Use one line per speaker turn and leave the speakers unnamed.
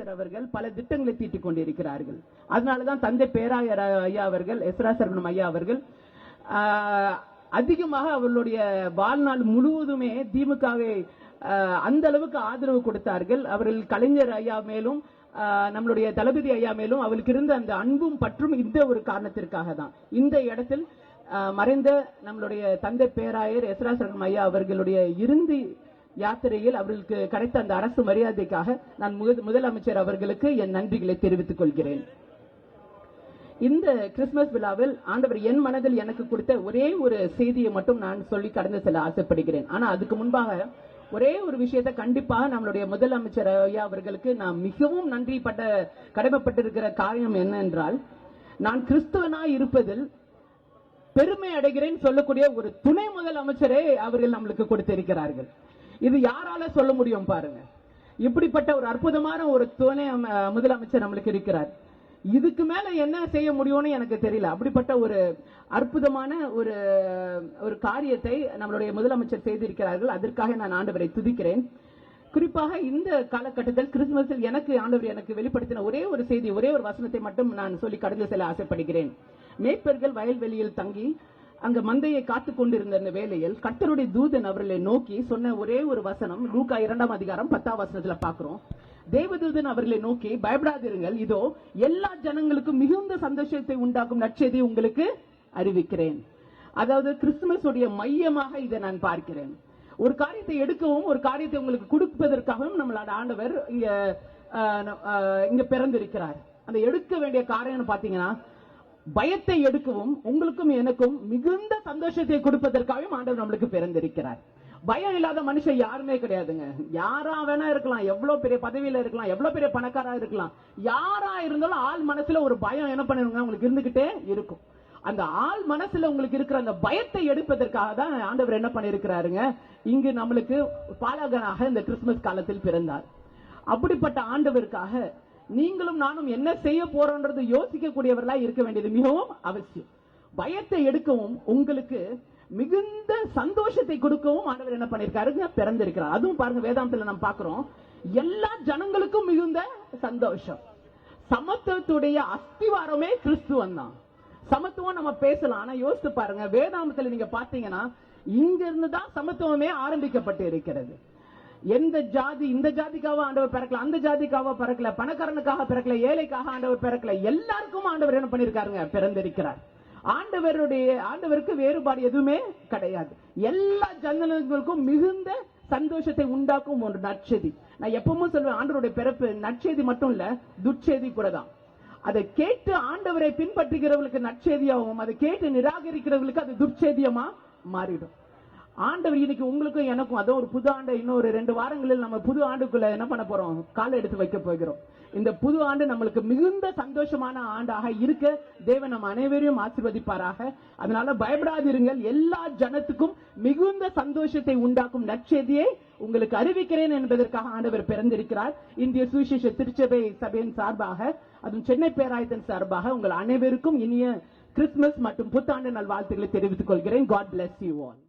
அமைச்சர் அவர்கள் பல திட்டங்களை தீட்டிக் கொண்டிருக்கிறார்கள் அதனாலதான் தந்தை பேராயர் ஐயா அவர்கள் எஸ்ரா சரவணம் ஐயா அவர்கள் அதிகமாக அவர்களுடைய வாழ்நாள் முழுவதுமே திமுகவை அந்த அளவுக்கு ஆதரவு கொடுத்தார்கள் அவர்கள் கலைஞர் ஐயா மேலும் நம்மளுடைய தளபதி ஐயா மேலும் அவளுக்கு இருந்த அந்த அன்பும் பற்றும் இந்த ஒரு காரணத்திற்காக தான் இந்த இடத்தில் மறைந்த நம்மளுடைய தந்தை பேராயர் எஸ்ரா சரவணம் ஐயா அவர்களுடைய இறுதி யாத்திரையில் அவர்களுக்கு கிடைத்த அந்த அரசு மரியாதைக்காக நான் முதலமைச்சர் அவர்களுக்கு என் நன்றிகளை தெரிவித்துக் கொள்கிறேன் இந்த கிறிஸ்துமஸ் விழாவில் ஆண்டவர் என் மனதில் எனக்கு கொடுத்த ஒரே ஒரு செய்தியை மட்டும் நான் சொல்லி கடந்து செல்ல ஆசைப்படுகிறேன் ஆனா அதுக்கு முன்பாக ஒரே ஒரு விஷயத்தை கண்டிப்பாக நம்மளுடைய முதலமைச்சர் ஐயா அவர்களுக்கு நான் மிகவும் நன்றி பட்ட கடமைப்பட்டிருக்கிற காரியம் என்றால் நான் கிறிஸ்துவனாய் இருப்பதில் பெருமை அடைகிறேன் சொல்லக்கூடிய ஒரு துணை முதலமைச்சரே அவர்கள் நம்மளுக்கு கொடுத்திருக்கிறார்கள் இது யாரால சொல்ல முடியும் பாருங்க இப்படிப்பட்ட ஒரு அற்புதமான ஒரு துணை முதலமைச்சர் நம்மளுக்கு இருக்கிறார் இதுக்கு மேல என்ன செய்ய முடியும்னு எனக்கு தெரியல அப்படிப்பட்ட ஒரு அற்புதமான ஒரு ஒரு காரியத்தை நம்மளுடைய முதலமைச்சர் செய்திருக்கிறார்கள் அதற்காக நான் ஆண்டவரை துதிக்கிறேன் குறிப்பாக இந்த காலகட்டத்தில் கிறிஸ்துமஸில் எனக்கு ஆண்டவர் எனக்கு வெளிப்படுத்தின ஒரே ஒரு செய்தி ஒரே ஒரு வசனத்தை மட்டும் நான் சொல்லி கடந்து செல்ல ஆசைப்படுகிறேன் மேய்ப்பர்கள் வயல்வெளியில் தங்கி அங்க மந்தையை காத்து கொண்டிருந்த அந்த வேலையில் கத்தருடைய தூதன் அவர்களை நோக்கி சொன்ன ஒரே ஒரு வசனம் லூக்கா இரண்டாம் அதிகாரம் பத்தாம் வசனத்துல பாக்குறோம் தேவதூதன் அவர்களை நோக்கி பயப்படாதிருங்கள் இதோ எல்லா ஜனங்களுக்கும் மிகுந்த சந்தோஷத்தை உண்டாக்கும் நற்செய்தி உங்களுக்கு அறிவிக்கிறேன் அதாவது கிறிஸ்துமஸ் உடைய மையமாக இதை நான் பார்க்கிறேன் ஒரு காரியத்தை எடுக்கவும் ஒரு காரியத்தை உங்களுக்கு கொடுப்பதற்காகவும் நம்மளோட ஆண்டவர் இங்க இங்க பிறந்திருக்கிறார் அந்த எடுக்க வேண்டிய காரியம்னு பாத்தீங்கன்னா பயத்தை எடுக்கவும் உங்களுக்கும் எனக்கும் மிகுந்த சந்தோஷத்தை கொடுப்பதற்காகவும் ஆண்டவர் நம்மளுக்கு பிறந்திருக்கிறார் பயம் இல்லாத மனுஷன் யாருமே கிடையாதுங்க யாரா வேணா இருக்கலாம் எவ்வளவு பெரிய பதவியில இருக்கலாம் எவ்வளவு பெரிய பணக்காரா இருக்கலாம் யாரா இருந்தாலும் ஆள் மனசுல ஒரு பயம் என்ன பண்ணிருங்க உங்களுக்கு இருந்துகிட்டே இருக்கும் அந்த ஆள் மனசுல உங்களுக்கு இருக்கிற அந்த பயத்தை எடுப்பதற்காக தான் ஆண்டவர் என்ன பண்ணிருக்கிறாருங்க இங்கு நம்மளுக்கு பாலகனாக இந்த கிறிஸ்துமஸ் காலத்தில் பிறந்தார் அப்படிப்பட்ட ஆண்டவருக்காக நீங்களும் நானும் என்ன செய்ய போறோன்றது யோசிக்கக்கூடியவர்களா இருக்க வேண்டியது மிகவும் அவசியம் பயத்தை எடுக்கவும் உங்களுக்கு மிகுந்த சந்தோஷத்தை கொடுக்கவும் ஆண்டவர் என்ன பண்ணிருக்காருங்க பிறந்திருக்கிறார் அதுவும் பாருங்க வேதாந்தத்துல நம்ம பாக்குறோம் எல்லா ஜனங்களுக்கும் மிகுந்த சந்தோஷம் சமத்துவத்துடைய அஸ்திவாரமே கிறிஸ்துவன் தான் சமத்துவம் நம்ம பேசலாம் ஆனா யோசித்து பாருங்க வேதாமத்தில் நீங்க பாத்தீங்கன்னா இங்க இருந்து தான் சமத்துவமே ஆரம்பிக்கப்பட்டு இருக்கிறது எந்த ஜாதி இந்த ஜாதிக்காக ஆண்டவர் பிறக்கல அந்த ஜாதிக்காக பிறக்கல பணக்காரனுக்காக பிறக்கல ஏழைக்காக ஆண்டவர் பிறக்கல எல்லாருக்கும் ஆண்டவர் என்ன பண்ணிருக்காருங்க பிறந்திருக்கிறார் ஆண்டவருடைய ஆண்டவருக்கு வேறுபாடு எதுவுமே கிடையாது எல்லா ஜனங்களுக்கும் மிகுந்த சந்தோஷத்தை உண்டாக்கும் ஒரு நற்செய்தி நான் எப்பவும் சொல்லுவேன் ஆண்டவருடைய பிறப்பு நற்செய்தி மட்டும் இல்ல துட்செய்தி கூட தான் அதை கேட்டு ஆண்டவரை பின்பற்றுகிறவர்களுக்கு நற்செய்தியாகவும் அதை கேட்டு நிராகரிக்கிறவர்களுக்கு அது துட்செய்தியமா மாறிடும் ஆண்டவர் இன்னைக்கு உங்களுக்கும் எனக்கும் அதோ ஒரு புது ஆண்டை இன்னொரு ரெண்டு வாரங்களில் நம்ம புது ஆண்டுக்குள்ள என்ன பண்ண போறோம் காலை எடுத்து வைக்க போகிறோம் இந்த புது ஆண்டு நம்மளுக்கு மிகுந்த சந்தோஷமான ஆண்டாக இருக்க தேவன் நம்ம அனைவரையும் ஆசிர்வதிப்பாராக அதனால பயப்படாதிருங்கள் எல்லா ஜனத்துக்கும் மிகுந்த சந்தோஷத்தை உண்டாக்கும் நற்செய்தியை உங்களுக்கு அறிவிக்கிறேன் என்பதற்காக ஆண்டவர் பிறந்திருக்கிறார் இந்திய சுவிசேஷ திருச்சபை சபையின் சார்பாக அதுவும் சென்னை பேராயத்தின் சார்பாக உங்கள் அனைவருக்கும் இனிய கிறிஸ்துமஸ் மற்றும் புத்தாண்டு நல் வாழ்த்துக்களை தெரிவித்துக் கொள்கிறேன் காட் பிளஸ் யூ ஆல்